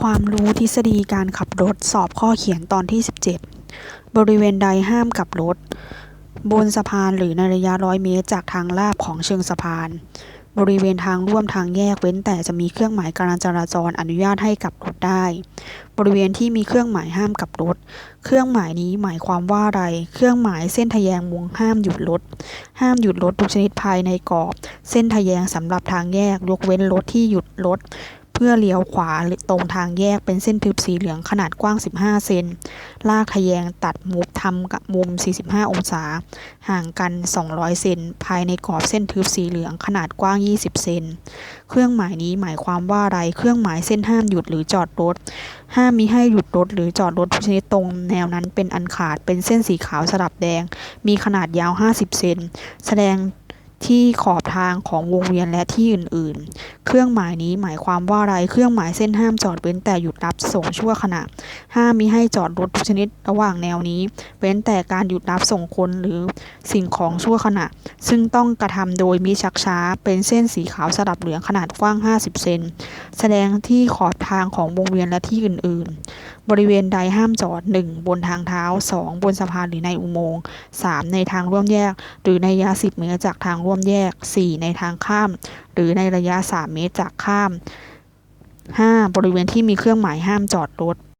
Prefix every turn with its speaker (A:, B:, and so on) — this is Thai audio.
A: ความรู้ทฤษฎีการขับรถสอบข้อเขียนตอนที่ 17 บริเวณใดห้ามกลับรถ บนสะพานหรือในระยะร้อยเมตร จากทางลาดของเชิงสะพาน บริเวณทางร่วมทางแยกเว้นแต่จะมีเครื่องหมายการจราจรอนุญาตให้กลับรถได้ บริเวณที่มีเครื่องหมายห้ามกลับรถ เครื่องหมายนี้หมายความว่าอะไร เครื่องหมายเส้นทะแยงมุมห้ามหยุดรถ ห้ามหยุดรถทุกชนิดภายในกรอบ เส้นทะแยงสำหรับทางแยกยกเว้นรถที่หยุดรถ เพื่อเลี้ยวขวาหรือตรงทางแยกเป็นเส้นทึบสีเหลืองขนาดกว้าง 15 เซน ลากทะแยงตัดมุมทำกับมุม 45 องศา ห่างกัน 200 เซน ภายในกรอบเส้นทึบสีเหลืองขนาดกว้าง 20 เซน เครื่องหมายนี้หมายความว่าอะไร เครื่องหมายเส้นห้ามหยุดหรือจอดรถ ห้ามมิให้หยุดรถหรือจอดรถทุชนิดตรงแนวนั้นเป็นอันขาด เป็นเส้นสีขาวสลับแดง มีขนาดยาว 50 เซน แสดงที่ขอบทางของวงเวียนและที่อื่น ๆ เครื่องหมายนี้หมายความว่าอะไร เครื่องหมายเส้นห้ามจอดเว้นแต่หยุดรับส่งชั่วขณะ ห้ามมิให้จอดรถทุกชนิดระหว่างแนวนี้ เว้นแต่การหยุดรับส่งคนหรือสิ่งของชั่วขณะ ซึ่งต้องกระทำโดยมิชักช้า เป็นเส้นสีขาวสลับเหลืองขนาดกว้าง 50 เซน แสดงที่ขอบทางของวงเวียนและที่อื่น ๆ บริเวณใดห้ามจอด 1. บนทางเท้า 2. บนสะพานหรือในอุโมงค์ 3. ในทางร่วมแยก หรือในระยะ 10 เมตรจากทางร่วมแยก 4. ในทางข้าม หรือในระยะ 3 เมตรจากข้าม 5. บริเวณที่มีเครื่องหมายห้ามจอดรถ